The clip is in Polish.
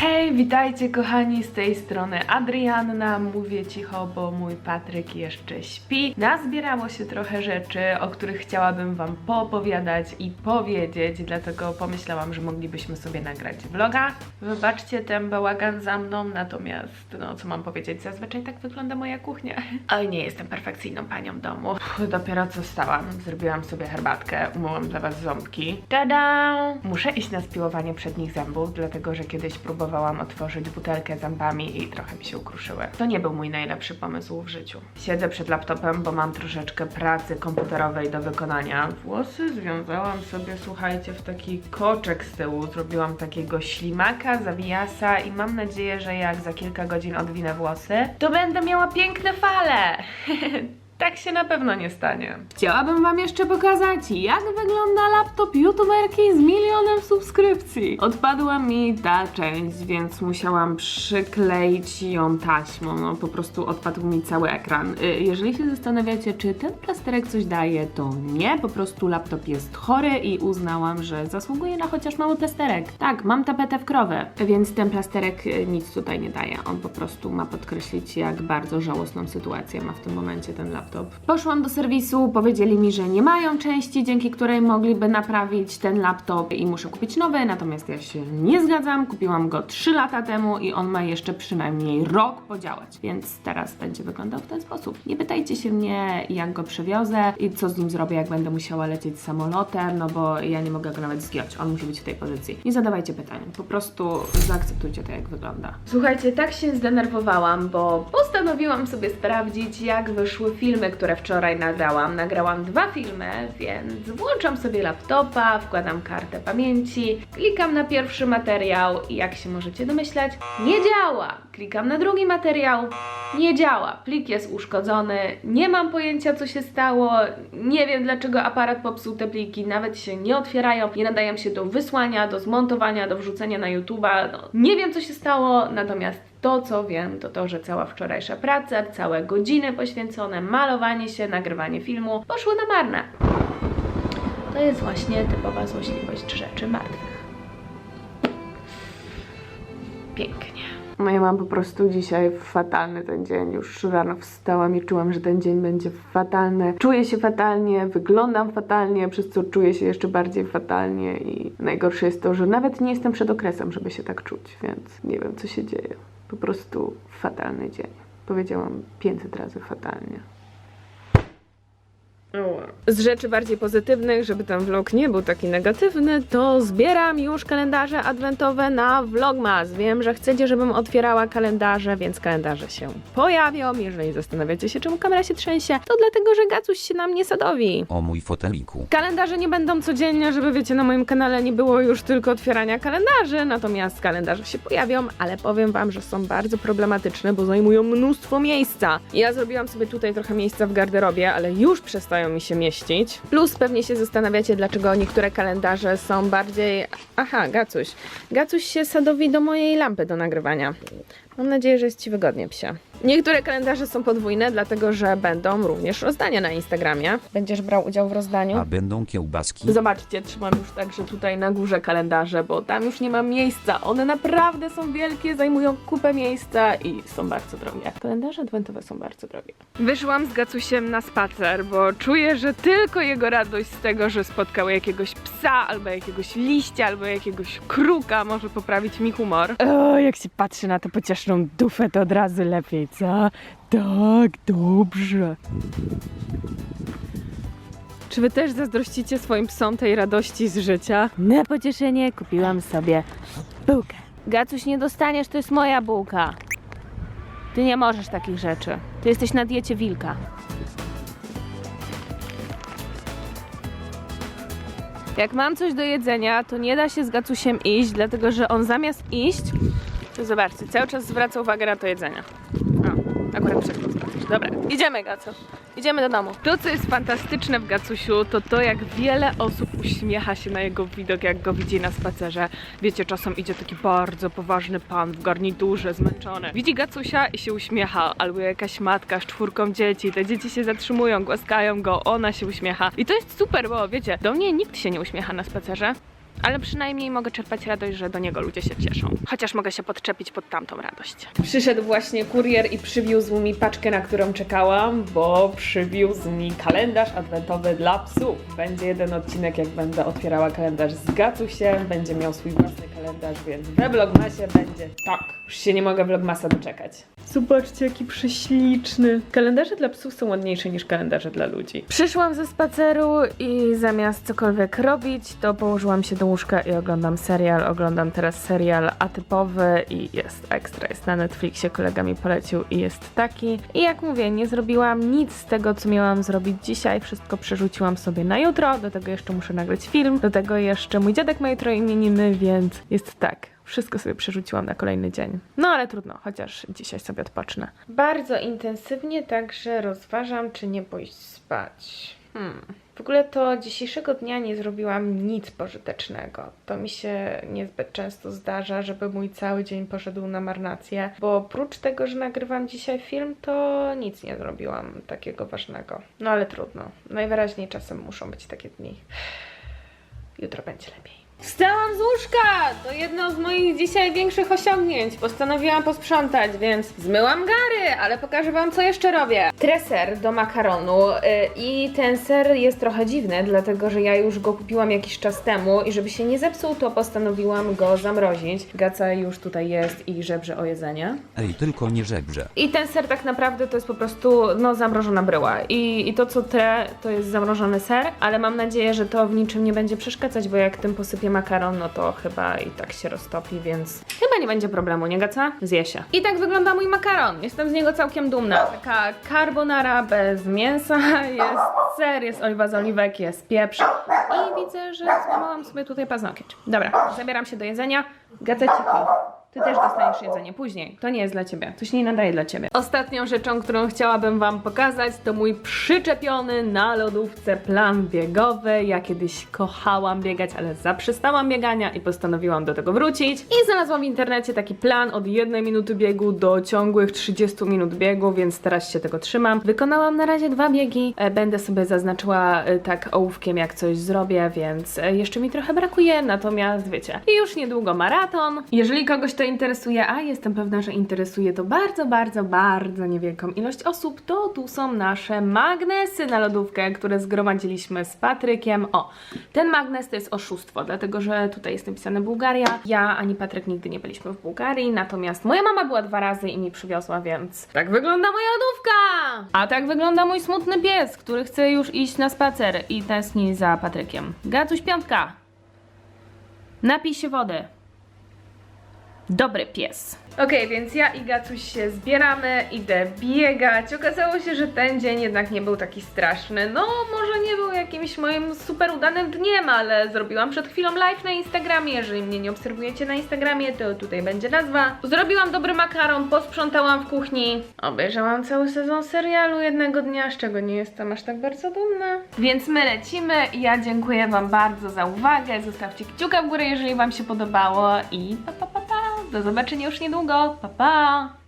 Hey! Hej, witajcie kochani, z tej strony Adrianna. Mówię cicho, bo mój Patryk jeszcze śpi. Nazbierało się trochę rzeczy, o których chciałabym wam poopowiadać i powiedzieć, dlatego pomyślałam, że moglibyśmy sobie nagrać vloga. Wybaczcie ten bałagan za mną, natomiast no co mam powiedzieć, zazwyczaj tak wygląda moja kuchnia. Oj, nie jestem perfekcyjną panią domu. Dopiero co stałam, zrobiłam sobie herbatkę, umyłam dla was ząbki. Tada! Muszę iść na spiłowanie przednich zębów, dlatego że kiedyś próbowałam otworzyć butelkę zębami i trochę mi się ukruszyły. To nie był mój najlepszy pomysł w życiu. Siedzę przed laptopem, bo mam troszeczkę pracy komputerowej do wykonania. Włosy związałam sobie, słuchajcie, w taki koczek z tyłu. Zrobiłam takiego ślimaka, zawijasa i mam nadzieję, że jak za kilka godzin odwinę włosy, to będę miała piękne fale. Tak się na pewno nie stanie. Chciałabym Wam jeszcze pokazać, jak wygląda laptop youtuberki z milionem subskrypcji. Odpadła mi ta część, więc musiałam przykleić ją taśmą. No po prostu odpadł mi cały ekran. Y, Jeżeli się zastanawiacie, czy ten plasterek coś daje, to nie. Po prostu laptop jest chory i uznałam, że zasługuje na chociaż mały plasterek. Tak, mam tapetę w krowę, więc ten plasterek y, nic tutaj nie daje. On po prostu ma podkreślić, jak bardzo żałosną sytuację ma w tym momencie ten laptop. Poszłam do serwisu, powiedzieli mi, że nie mają części, dzięki której mogliby naprawić ten laptop i muszę kupić nowy, natomiast ja się nie zgadzam. Kupiłam go 3 lata temu i on ma jeszcze przynajmniej rok podziałać, więc teraz będzie wyglądał w ten sposób. Nie pytajcie się mnie, jak go przewiozę i co z nim zrobię, jak będę musiała lecieć samolotem, no bo ja nie mogę go nawet zgiąć, on musi być w tej pozycji. Nie zadawajcie pytań, po prostu zaakceptujcie to, jak wygląda. Słuchajcie, tak się zdenerwowałam, bo postanowiłam sobie sprawdzić, jak wyszły filmy, które wczoraj nagrałam. Nagrałam dwa filmy, więc włączam sobie laptopa, wkładam kartę pamięci, klikam na pierwszy materiał i jak się możecie domyślać, nie działa. Klikam na drugi materiał, nie działa. Plik jest uszkodzony, nie mam pojęcia co się stało, nie wiem dlaczego aparat popsuł te pliki, nawet się nie otwierają, nie nadają się do wysłania, do zmontowania, do wrzucenia na YouTube'a. No, nie wiem co się stało, natomiast to, co wiem, to to, że cała wczorajsza praca, całe godziny poświęcone, malowanie się, nagrywanie filmu poszło na marne. To jest właśnie typowa złośliwość rzeczy martwych. Pięknie. No ja mam po prostu dzisiaj fatalny ten dzień. Już rano wstałam i czułam, że ten dzień będzie fatalny. Czuję się fatalnie, wyglądam fatalnie, przez co czuję się jeszcze bardziej fatalnie i najgorsze jest to, że nawet nie jestem przed okresem, żeby się tak czuć, więc nie wiem co się dzieje. Po prostu fatalny dzień. Powiedziałam 500 razy fatalnie. Z rzeczy bardziej pozytywnych, żeby ten vlog nie był taki negatywny, to zbieram już kalendarze adwentowe na Vlogmas. Wiem, że chcecie, żebym otwierała kalendarze, więc kalendarze się pojawią. Jeżeli zastanawiacie się, czemu kamera się trzęsie, to dlatego, że Gacuś się na mnie sadowi. O mój foteliku. Kalendarze nie będą codziennie, żeby wiecie, na moim kanale nie było już tylko otwierania kalendarzy, natomiast kalendarze się pojawią, ale powiem wam, że są bardzo problematyczne, bo zajmują mnóstwo miejsca. Ja zrobiłam sobie tutaj trochę miejsca w garderobie, ale już mi się mieścić. Plus pewnie się zastanawiacie, dlaczego niektóre kalendarze są bardziej... Aha, Gacuś. Gacuś się sadowi do mojej lampy do nagrywania. Mam nadzieję, że jest Ci wygodnie, psia. Niektóre kalendarze są podwójne, dlatego że będą również rozdania na Instagramie. Będziesz brał udział w rozdaniu? A będą kiełbaski? Zobaczcie, trzymam już także tutaj na górze kalendarze, bo tam już nie ma miejsca. One naprawdę są wielkie, zajmują kupę miejsca i są bardzo drogie. Kalendarze adwentowe są bardzo drogie. Wyszłam z Gacusiem na spacer, bo czuję, że tylko jego radość z tego, że spotkał jakiegoś psa, albo jakiegoś liścia, albo jakiegoś kruka może poprawić mi humor. O, jak się patrzy na tę pocieszną dufę, to od razu lepiej, Tak, dobrze. Czy wy też zazdrościcie swoim psom tej radości z życia? Na pocieszenie kupiłam sobie bułkę. Gacuś, nie dostaniesz, to jest moja bułka. Ty nie możesz takich rzeczy. Ty jesteś na diecie wilka. Jak mam coś do jedzenia, to nie da się z Gacusiem iść, dlatego że on zamiast iść, to zobaczcie, cały czas zwraca uwagę na to jedzenie. Akurat spacer. Dobra, idziemy Gacu. Idziemy do domu. To, co jest fantastyczne w Gacusiu, to to, jak wiele osób uśmiecha się na jego widok, jak go widzi na spacerze. Wiecie, czasem idzie taki bardzo poważny pan w garniturze, zmęczony. Widzi Gacusia i się uśmiecha, albo jakaś matka z czwórką dzieci. Te dzieci się zatrzymują, głaskają go, ona się uśmiecha. I to jest super, bo wiecie, do mnie nikt się nie uśmiecha na spacerze. Ale przynajmniej mogę czerpać radość, że do niego ludzie się cieszą. Chociaż mogę się podczepić pod tamtą radość. Przyszedł właśnie kurier i przywiózł mi paczkę, na którą czekałam, bo przywiózł mi kalendarz adwentowy dla psów. Będzie jeden odcinek, jak będę otwierała kalendarz z Gacusiem, będzie miał swój własny kalendarz, więc we Vlogmasie będzie tak. Już się nie mogę Vlogmasa doczekać. Zobaczcie, jaki prześliczny. Kalendarze dla psów są ładniejsze niż kalendarze dla ludzi. Przyszłam ze spaceru i zamiast cokolwiek robić, to położyłam się do łóżka i oglądam serial. Oglądam teraz serial atypowy i jest ekstra. Jest na Netflixie, kolega mi polecił i jest taki. I jak mówię, nie zrobiłam nic z tego, co miałam zrobić dzisiaj. Wszystko przerzuciłam sobie na jutro. Do tego jeszcze muszę nagrać film. Do tego jeszcze mój dziadek ma jutro imieniny, więc jest tak. Wszystko sobie przerzuciłam na kolejny dzień. No ale trudno, chociaż dzisiaj sobie odpocznę. Bardzo intensywnie także rozważam, czy nie pójść spać. Hmm. W ogóle to dzisiejszego dnia nie zrobiłam nic pożytecznego. To mi się niezbyt często zdarza, żeby mój cały dzień poszedł na marnację, bo oprócz tego, że nagrywam dzisiaj film, to nic nie zrobiłam takiego ważnego. No ale trudno. Najwyraźniej czasem muszą być takie dni. Jutro będzie lepiej. Wstałam z łóżka! To jedno z moich dzisiaj większych osiągnięć. Postanowiłam posprzątać, więc zmyłam gary, ale pokażę Wam, co jeszcze robię. Treser do makaronu yy, i ten ser jest trochę dziwny, dlatego że ja już go kupiłam jakiś czas temu i żeby się nie zepsuł, to postanowiłam go zamrozić. Gaca już tutaj jest i żebrze o jedzenie. Ej, tylko nie żebrze. I ten ser tak naprawdę to jest po prostu no, zamrożona bryła. I, I to co te, to jest zamrożony ser, ale mam nadzieję, że to w niczym nie będzie przeszkadzać, bo jak tym posypię makaron, no to chyba i tak się roztopi, więc chyba nie będzie problemu, nie gaca? Zje się. I tak wygląda mój makaron. Jestem z niego całkiem dumna. Taka carbonara bez mięsa, jest ser, jest oliwa z oliwek, jest pieprz. I widzę, że złamałam sobie tutaj paznokieć. Dobra, zabieram się do jedzenia. Gaca cicho. Ty też dostaniesz jedzenie później. To nie jest dla ciebie. To się nie nadaje dla ciebie. Ostatnią rzeczą, którą chciałabym wam pokazać, to mój przyczepiony na lodówce plan biegowy. Ja kiedyś kochałam biegać, ale zaprzestałam biegania i postanowiłam do tego wrócić. I znalazłam w internecie taki plan od jednej minuty biegu do ciągłych 30 minut biegu, więc teraz się tego trzymam. Wykonałam na razie dwa biegi. E, Będę sobie zaznaczyła e, tak ołówkiem, jak coś zrobię, więc e, jeszcze mi trochę brakuje, natomiast wiecie, już niedługo maraton. Jeżeli kogoś to interesuje, a jestem pewna, że interesuje to bardzo, bardzo, bardzo niewielką ilość osób, to tu są nasze magnesy na lodówkę, które zgromadziliśmy z Patrykiem. O, ten magnes to jest oszustwo, dlatego że tutaj jest napisane Bułgaria. Ja ani Patryk nigdy nie byliśmy w Bułgarii, natomiast moja mama była dwa razy i mi przywiozła, więc tak wygląda moja lodówka! A tak wygląda mój smutny pies, który chce już iść na spacer i tęskni za Patrykiem. Gacuś piątka! Napij się wody. Dobry pies. Okej, więc ja i Gacuś się zbieramy, idę biegać. Okazało się, że ten dzień jednak nie był taki straszny. No, może nie był jakimś moim super udanym dniem, ale zrobiłam przed chwilą live na Instagramie. Jeżeli mnie nie obserwujecie na Instagramie, to tutaj będzie nazwa. Zrobiłam dobry makaron, posprzątałam w kuchni. Obejrzałam cały sezon serialu jednego dnia, z czego nie jestem aż tak bardzo dumna. Więc my lecimy. Ja dziękuję Wam bardzo za uwagę. Zostawcie kciuka w górę, jeżeli Wam się podobało i pa pa pa. Do zobaczenia już niedługo. Pa pa!